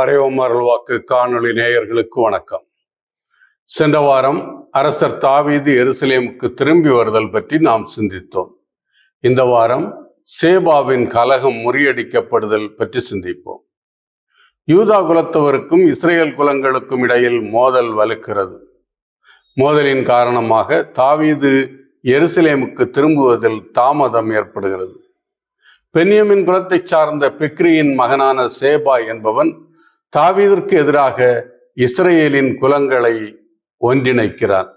அரைவமரல் வாக்கு காணொளி நேயர்களுக்கு வணக்கம். சென்ற வாரம் அரசர் தாவீது எருசலேமுக்கு திரும்பி வருதல் பற்றி நாம் சிந்தித்தோம். இந்த வாரம் சேபாவின் கலகம் முறியடிக்கப்படுதல் பற்றி சிந்திப்போம். யூதா குலத்தவருக்கும் இஸ்ரேல் குலங்களுக்கும் இடையில் மோதல் வலுக்கிறது. மோதலின் காரணமாக தாவீது எருசலேமுக்கு திரும்புவதில் தாமதம் ஏற்படுகிறது. பென்யமின் குலத்தைச் சார்ந்த பிக்ரியின் மகனான சேபா என்பவன் தாவீதிற்கு எதிராக இஸ்ரேலின் குலங்களை ஒன்றிணைக்கிறார்.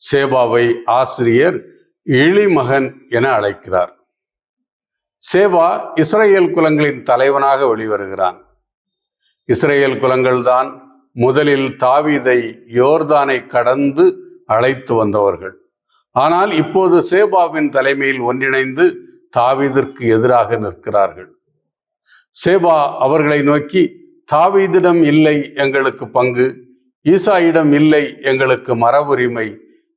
சேபாவை ஆசிரியர் இழிமகன் என அழைக்கிறார். சேபா இஸ்ரேல் குலங்களின் தலைவனாக வெளிவருகிறான். இஸ்ரேல் குலங்கள்தான் முதலில் தாவீதை யோர்தானை கடந்து அழைத்து வந்தவர்கள். ஆனால் இப்போது சேபாவின் தலைமையில் ஒன்றிணைந்து தாவீதிற்கு எதிராக நிற்கிறார்கள். சேபா அவர்களை நோக்கி தாவீதிடம் இல்லை எங்களுக்கு பங்கு ஈசாயிடம் இல்லை எங்களுக்கு மரபுரிமை.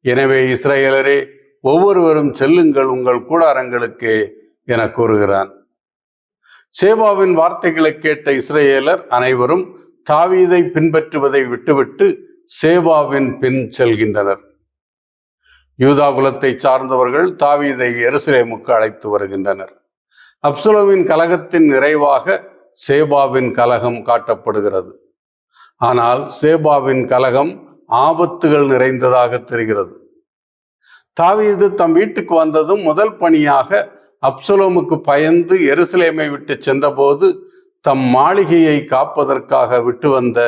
எனவே இஸ்ரேலரே ஒவ்வொருவரும் செல்லுங்கள் உங்கள் கூடாரங்களுக்கு என கூறுகிறான். சேபாவின் வார்த்தைகளை கேட்ட இஸ்ரேலர் அனைவரும் தாவீதை பின்பற்றுவதை விட்டுவிட்டு சேபாவின் பின் செல்கின்றனர். யூதா குலத்தை சார்ந்தவர்கள் தாவீதை எருசலேமுக்கு அழைத்து வருகின்றனர். அப்சுலமின் கலகத்தின் நிறைவாக சேபாவின் கலகம் காட்டப்படுகிறது. ஆனால் சேபாவின் கலகம் ஆபத்துகள் நிறைந்ததாக தெரிகிறது. தாவீது தம் வீட்டுக்கு வந்ததும் முதல் பணியாக அப்சலோமுக்கு பயந்து எருசலேமை விட்டு சென்றபோது தம் மாளிகையை காப்பதற்காக விட்டு வந்த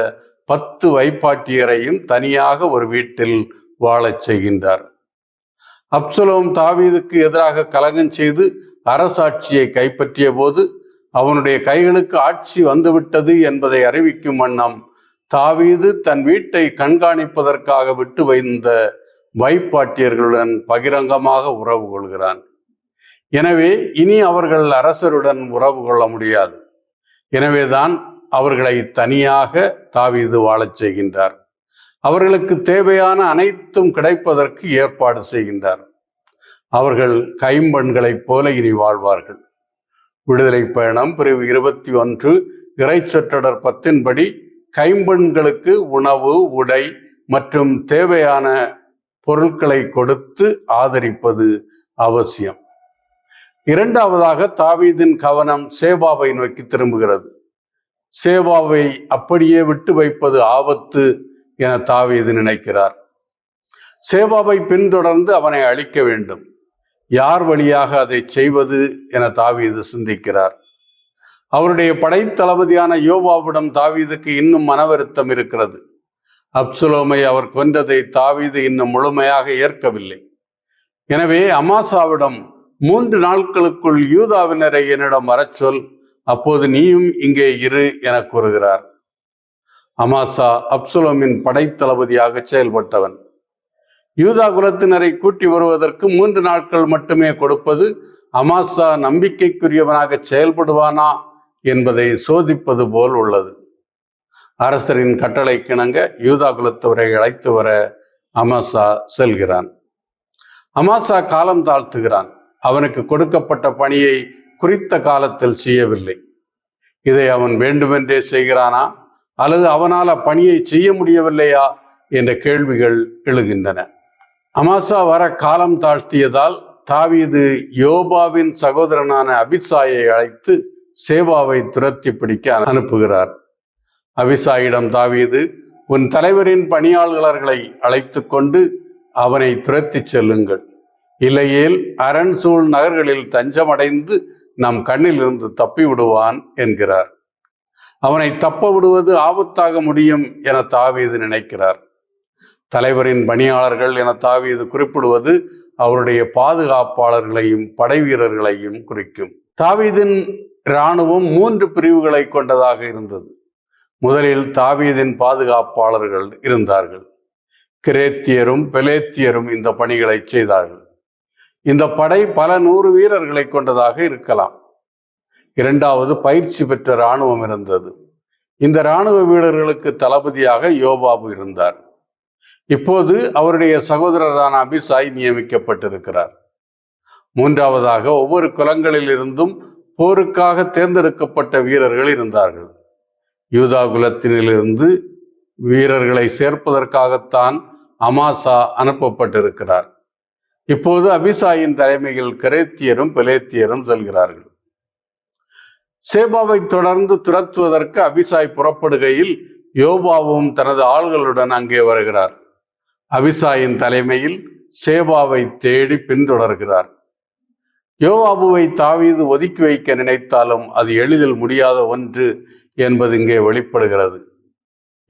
பத்து வைப்பாட்டியரையும் தனியாக ஒரு வீட்டில் வாழச் செய்கின்றார். அப்சலோம் தாவீதுக்கு எதிராக கலகம் செய்து அரசாட்சியை கைப்பற்றிய போது அவனுடைய கைகளுக்கு ஆட்சி வந்துவிட்டது என்பதை அறிவிக்கும் வண்ணம் தாவீது தன் வீட்டை கண்காணிப்பதற்காக விட்டு வைந்த வைப்பாட்டியர்களுடன் பகிரங்கமாக உறவு கொள்கிறான். எனவே இனி அவர்கள் அரசருடன் உறவு கொள்ள முடியாது. எனவேதான் அவர்களை தனியாக தாவீது வாழச் செய்கின்றார். அவர்களுக்கு தேவையான அனைத்தும் கிடைப்பதற்கு ஏற்பாடு செய்கின்றார். அவர்கள் கைம்பெண்களைப் போல இனி வாழ்வார்கள். விடுதலை பயணம். பிரிவு இருபத்தி ஒன்று இறைச்சொற்றடர் பத்தின்படி கைம்பெண்களுக்கு உணவு உடை மற்றும் தேவையான பொருட்களை கொடுத்து ஆதரிப்பது அவசியம். இரண்டாவதாக தாவீதின் கவனம் சேவாவை நோக்கி திரும்புகிறது. சேவாவை அப்படியே விட்டு வைப்பது ஆபத்து என தாவீது நினைக்கிறார். சேவாவை பின்தொடர்ந்து அவனை அழிக்க வேண்டும். யார் வழியாக அதை செய்வது என தாவீது சிந்திக்கிறார். அவருடைய படைத்தளபதியான யோபாவிடம் தாவீதுக்கு இன்னும் மனவருத்தம் இருக்கிறது. அப்சுலோமை அவர் கொன்றதை தாவீது இன்னும் முழுமையாக ஏற்கவில்லை. எனவே அமாசாவிடம் மூன்று நாட்களுக்குள் யூதாவினரை என்னிடம் வரச் சொல் அப்போது நீயும் இங்கே இரு என கூறுகிறார். அமாசா அப்சுலோமின் படைத்தளபதியாக செயல்பட்டவன். யூதா குலத்தினரை கூட்டி வருவதற்கு மூன்று நாட்கள் மட்டுமே கொடுப்பது அமாசா நம்பிக்கைக்குரியவனாக செயல்படுவானா என்பதை சோதிப்பது போல் உள்ளது. அரசரின் கட்டளை கிணங்க யூதா குலத்தவரை அழைத்து வர அமாசா செல்கிறான். அமாசா காலம் தாழ்த்துகிறான். அவனுக்கு கொடுக்கப்பட்ட பணியை குறித்த காலத்தில் செய்யவில்லை. இதை அவன் வேண்டுமென்றே செய்கிறானா? அல்லது அவனால் அப்பணியை செய்ய முடியவில்லையா? என்ற கேள்விகள் எழுகின்றன. அமாசா வர காலம் தாழ்த்தியதால் தாவீது யோபாவின் சகோதரனான அபிசாயை அழைத்து சேவாவை துரத்தி பிடிக்க அனுப்புகிறார். அபிசாயிடம் தாவீது உன் தலைவரின் பணியாளர்களை அழைத்து கொண்டு அவனை துரத்திச் செல்லுங்கள். இல்லையேல் அரண் சூழ் நகர்களில் தஞ்சமடைந்து நம் கண்ணிலிருந்து தப்பி விடுவான் என்கிறார். அவனை தப்ப விடுவது ஆபத்தாக முடியும் என தாவீது நினைக்கிறார். தலைவரின் பணியாளர்கள் என தாவீது குறிப்பிடுவது அவருடைய பாதுகாப்பாளர்களையும் படை வீரர்களையும் குறிக்கும். தாவீதின் இராணுவம் மூன்று பிரிவுகளை கொண்டதாக இருந்தது. முதலில் தாவீதின் பாதுகாப்பாளர்கள் இருந்தார்கள். கிரேத்தியரும் பெலேத்தியரும் இந்த பணிகளை செய்தார்கள். இந்த படை பல நூறு வீரர்களை கொண்டதாக இருக்கலாம். இரண்டாவது பயிற்சி பெற்ற இராணுவம் இருந்தது. இந்த இராணுவ வீரர்களுக்கு தளபதியாக யோபாபு இருந்தார். இப்போது அவருடைய சகோதரரான அபிசாய் நியமிக்கப்பட்டிருக்கிறார். மூன்றாவதாக ஒவ்வொரு குலங்களில் இருந்தும் போருக்காக தேர்ந்தெடுக்கப்பட்ட வீரர்கள் இருந்தார்கள். யூதா குலத்தினிலிருந்து வீரர்களை சேர்ப்பதற்காகத்தான் அமாசா அனுப்பப்பட்டிருக்கிறார். இப்போது அபிசாயின் தலைமையில் கரேத்தியரும் பெலேத்தியரும் செல்கிறார்கள். சேபாவை தொடர்ந்து துரத்துவதற்கு அபிசாய் புறப்படுகையில் யோபாவும் தனது ஆள்களுடன் அங்கே வருகிறார். அபிசாயின் தலைமையில் சேபாவை தேடி பின்தொடர்கிறார். யோவாபுவை தாவீது ஒதுக்கி வைக்க நினைத்தாலும் அது எளிதில் முடியாத ஒன்று என்பது இங்கே வெளிப்படுகிறது.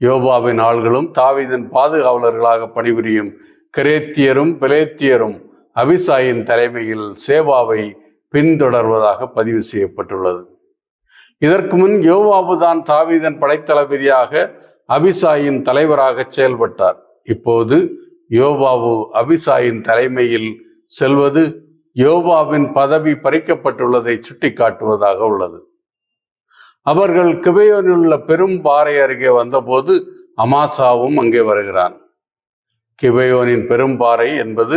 யோபாவின் ஆள்களும் தாவீதின் பாதுகாவலர்களாக பணிபுரியும் கிரேத்தியரும் பிலேத்தியரும் அபிசாயின் தலைமையில் சேவாவை பின்தொடர்வதாக பதிவு செய்யப்பட்டுள்ளது. இதற்கு முன் யோவாபு தான் தாவீதன் படைத்தளபதியாக அபிசாயின் தலைவராக செயல்பட்டார். இப்போது யோவாவு அபிசாயின் தலைமையில் செல்வது யோபாவின் பதவி பறிக்கப்பட்டுள்ளதை சுட்டிக்காட்டுவதாக உள்ளது. அவர்கள் கிபையோனில் உள்ள பெரும் பாறை அருகே வந்தபோது அமாசாவும் அங்கே வருகிறான். கிபையோனின் பெரும்பாறை என்பது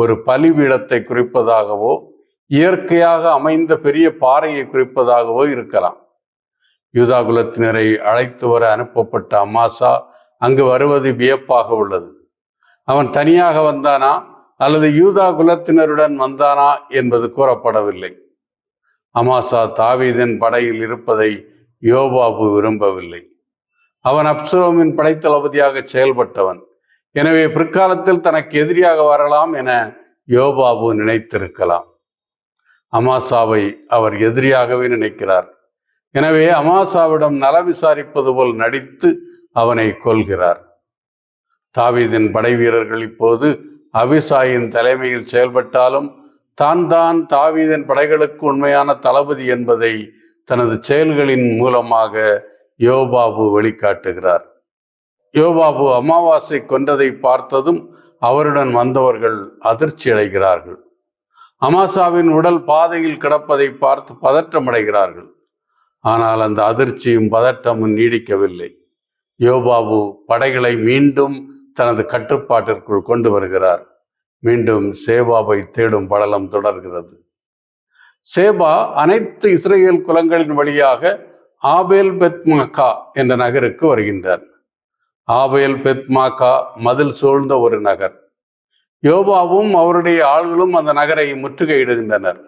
ஒரு பலிபீடத்தை குறிப்பதாகவோ இயற்கையாக அமைந்த பெரிய பாறையை குறிப்பதாகவோ இருக்கலாம். யூதா குலத்தினரை அழைத்து வர அனுப்பப்பட்ட அமாசா அங்கு வருவது வியப்பாக உள்ளது. அவன் தனியாக வந்தானா? அல்லது யூதா குலத்தினருடன் வந்தானா? என்பது கூறப்படவில்லை. அமாசா தாவீதின் படையில் இருப்பதை யோபாபு விரும்பவில்லை. அவன் அப்சரோமின் படைத்தளபதியாக செயல்பட்டவன். எனவே பிற்காலத்தில் தனக்கு எதிரியாக வரலாம் என யோபாபு நினைத்திருக்கலாம். அமாசாவை அவர் எதிரியாகவே நினைக்கிறார். எனவே அமாசாவிடம் நல விசாரிப்பது போல் நடித்து அவனை கொல்கிறார். தாவீதின் படை வீரர்கள் இப்போது அபிசாயின் தலைமையில் செயல்பட்டாலும் தான் தான் தாவீதின் படைகளுக்கு உண்மையான தளபதி என்பதை தனது செயல்களின் மூலமாக யோபாபு வெளிக்காட்டுகிறார். யோபாபு அமாவாசை கொண்டதை பார்த்ததும் அவருடன் வந்தவர்கள் அதிர்ச்சி அடைகிறார்கள். அமாசாவின் உடல் பாதையில் கிடப்பதை பார்த்து பதற்றமடைகிறார்கள். ஆனால் அந்த அதிர்ச்சியும் பதட்டமும் நீடிக்கவில்லை. யோபாபு படைகளை மீண்டும் தனது கட்டுப்பாட்டிற்குள் கொண்டு வருகிறார். மீண்டும் சேபாவை தேடும் படலம் தொடர்கிறது. சேபா அனைத்து இஸ்ரேல் குலங்களின் வழியாக ஆபேல் பெத்மாக்கா என்ற நகருக்கு வருகின்றார். ஆபேல் பெத்மாக்கா மதில் சூழ்ந்த ஒரு நகர். யோபாவும் அவருடைய ஆள்களும் அந்த நகரை முற்றுகையிடுகின்றனர்.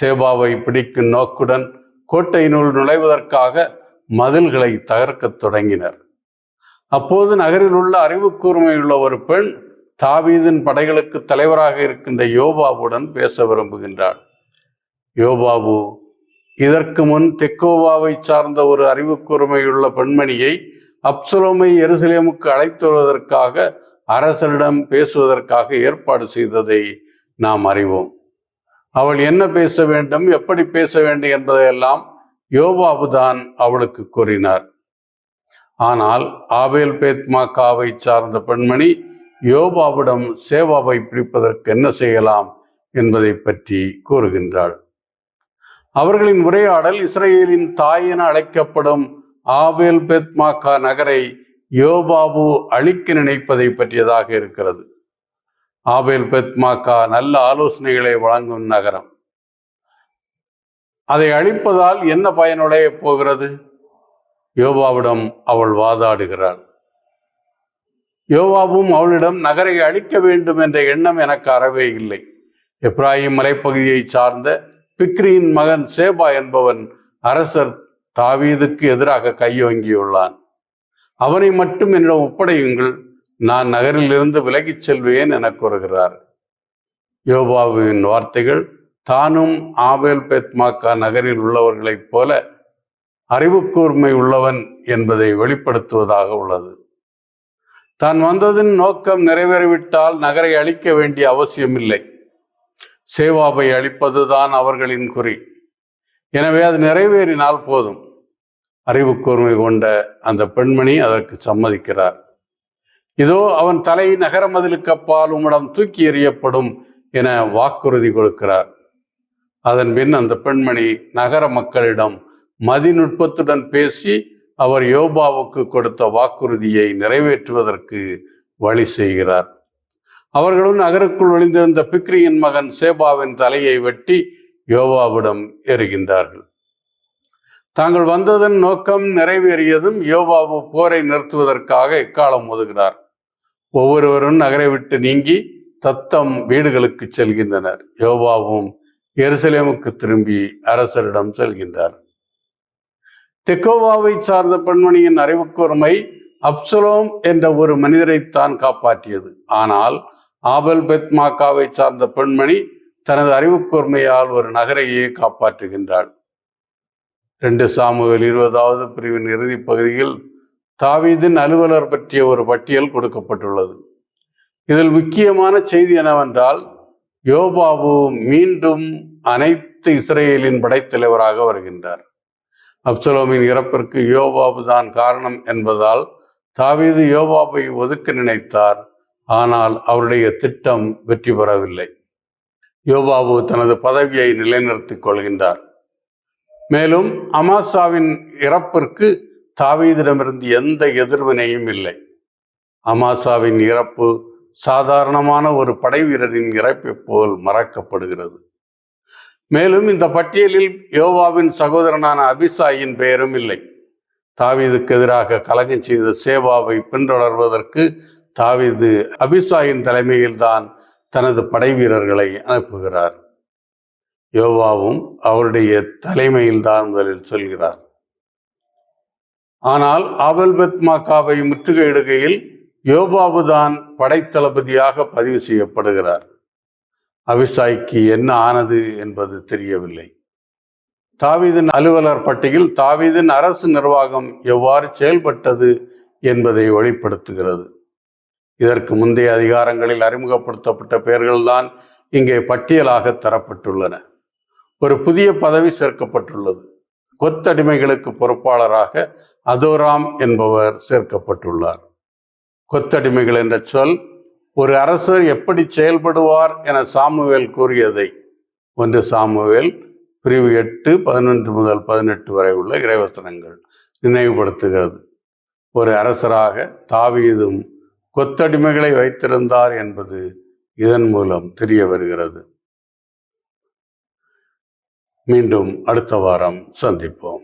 சேபாவை பிடிக்கும் நோக்குடன் கோட்டையினுள் நுழைவதற்காக மதில்களை தகர்க்கத் தொடங்கினர். அப்போது நகரில் உள்ள அறிவு கூர்மையுள்ள ஒரு பெண் தாவீதின் படைகளுக்கு தலைவராக இருக்கின்ற யோபாவுடன் பேச விரும்புகின்றாள். யோபாபு இதற்கு முன் தெக்கோவாவை சார்ந்த ஒரு அறிவு கூர்மையுள்ள பெண்மணியை அப்சலோமை எருசலேமுக்கு அழைத்து வருவதற்காக அரசரிடம் பேசுவதற்காக ஏற்பாடு செய்ததை நாம் அறிவோம். அவள் என்ன பேச வேண்டும் எப்படி பேச வேண்டும் என்பதையெல்லாம் யோபாபு தான் அவளுக்கு கூறினார். ஆனால் ஆபேல் பேத்மாக்காவை சார்ந்த பெண்மணி யோபாவிடம் சேவாவை பிடிப்பதற்கு என்ன செய்யலாம் என்பதை பற்றி கூறுகின்றாள். அவர்களின் உரையாடல் இஸ்ரேலின் தாய் என அழைக்கப்படும் ஆபேல் பெத்மாக்கா நகரை யோபாபு அழிக்க நினைப்பதை பற்றியதாக இருக்கிறது. ஆபேல் பெத்மாக்கா நல்ல ஆலோசனைகளை வழங்கும் நகரம். அதை அழிப்பதால் என்ன பயனுடைய போகிறது? யோபாவிடம் அவள் வாதாடுகிறாள். யோவாவும் அவளிடம் நகரை அழிக்க வேண்டும் என்ற எண்ணம் எனக்கு அறவே இல்லை. எப்ராஹிம் மலைப்பகுதியை சார்ந்த பிக்ரியின் மகன் சேபா என்பவன் அரசர் தாவீதுக்கு எதிராக கையோங்கியுள்ளான். அவனை மட்டும் என்னிடம் ஒப்படையுங்கள். நான் நகரிலிருந்து விலகிச் செல்வேன் என கூறுகிறார். யோபாவின் வார்த்தைகள் தானும் ஆபேல் பெத்மாக்கா நகரில் உள்ளவர்களைப் போல அறிவுக்கூர்மை உள்ளவன் என்பதை வெளிப்படுத்துவதாக உள்ளது. தான் வந்ததின் நோக்கம் நிறைவேறிவிட்டால் நகரை அழிக்க வேண்டிய அவசியமில்லை. சேவாவை அழிப்பதுதான் அவர்களின் குறி. எனவே அது நிறைவேறினால் போதும். அறிவுக்கூர்மை கொண்ட அந்த பெண்மணி அதற்கு சம்மதிக்கிறார். இதோ அவன் தலை நகர மதிலுக்கு அப்பால் உம்மிடம் தூக்கி எறியப்படும் என வாக்குறுதி கொடுக்கிறார். அதன் பின் அந்த பெண்மணி நகர மக்களிடம் மதிநுட்பத்துடன் பேசி அவர் யோபாவுக்கு கொடுத்த வாக்குறுதியை நிறைவேற்றுவதற்கு வழி செய்கிறார். அவர்களும் நகருக்குள் ஒளிந்திருந்த பிக்ரியின் மகன் சேபாவின் தலையை வெட்டி யோவாவிடம் ஏறுகின்றார்கள். தாங்கள் வந்ததன் நோக்கம் நிறைவேறியதும் யோபாவு போரை நிறுத்துவதற்காக எக்காலம் ஒதுகிறார். ஒவ்வொருவரும் நகரை விட்டு நீங்கி தத்தம் வீடுகளுக்கு செல்கின்றனர். யோவாவும் எருசலேமுக்கு திரும்பி அரசரிடம் செல்கின்றார். தெக்கோவாவை சார்ந்த பெண்மணியின் அறிவுக்கூர்மை அப்சலோம் என்ற ஒரு மனிதரைத்தான் காப்பாற்றியது. ஆனால் ஆபல் பெத்மாக்காவை சார்ந்த பெண்மணி தனது அறிவுக்கூர்மையால் ஒரு நகரையே காப்பாற்றுகின்றாள். ரெண்டு சாமுகள் இருபதாவது பிரிவின் இறுதிப் பகுதியில் தாவீதின் அலுவலர் பற்றிய ஒரு பட்டியல் கொடுக்கப்பட்டுள்ளது. இதில் முக்கியமான செய்தி என்னவென்றால் யோபாபு மீண்டும் அனைத்து இஸ்ரேலின் படைத்தலைவராக வருகின்றார். அப்சலோமின் இறப்பிற்கு யோபாபு தான் காரணம் என்பதால் தாவீது யோபாபை ஒதுக்க நினைத்தார். ஆனால் அவருடைய திட்டம் வெற்றி பெறவில்லை. யோபாபு தனது பதவியை நிலைநிறுத்திக் கொள்கின்றார். மேலும் அமாசாவின் இறப்பிற்கு தாவீதிடமிருந்து எந்த எதிர்வினையும் இல்லை. அமாசாவின் இறப்பு சாதாரணமான ஒரு படை வீரரின் இறப்பை போல் மறக்கப்படுகிறது. மேலும் இந்த பட்டியலில் யோவாவின் சகோதரனான அபிசாயின் பெயரும் இல்லை. தாவீதுக்கு எதிராக கலகம் செய்த சேவாவை பின்தொடர்வதற்கு தாவீது அபிசாயின் தலைமையில்தான் தனது படை வீரர்களை அனுப்புகிறார். யோவாவும் அவருடைய தலைமையில்தான் முதலில் சொல்கிறார். ஆனால் ஆபல்பெத் மாக்காவை முற்றுகையிடுகையில் யோபாவுதான் படைத்தளபதியாக பதிவு செய்யப்படுகிறார். அபிசாய்க்கு என்ன ஆனது என்பது தெரியவில்லை. தாவீதின் அலுவலர் பட்டியல் தாவீதின் அரசு நிர்வாகம் எவ்வாறு செயல்பட்டது என்பதை வெளிப்படுத்துகிறது. இதற்கு முந்தைய அதிகாரங்களில் அறிமுகப்படுத்தப்பட்ட பெயர்கள்தான் இங்கே பட்டியலாக தரப்பட்டுள்ளன. ஒரு புதிய பதவி சேர்க்கப்பட்டுள்ளது. கொத்தடிமைகளுக்கு பொறுப்பாளராக அதோராம் என்பவர் சேர்க்கப்பட்டுள்ளார். கொத்தடிமைகள் என்ற சொல் ஒரு அரசர் எப்படி செயல்படுவார் என சாமுவேல் கூறியதை. ஒன்று சாமுவேல் பிரிவு எட்டு பதினொன்று முதல் பதினெட்டு வரை உள்ள இறைவசனங்கள் நினைவுபடுத்துகிறது. ஒரு அரசராக தாவீதும் கொத்தடிமைகளை வைத்திருந்தார் என்பது இதன் மூலம் தெரிய வருகிறது. மீண்டும் அடுத்த வாரம் சந்திப்போம்.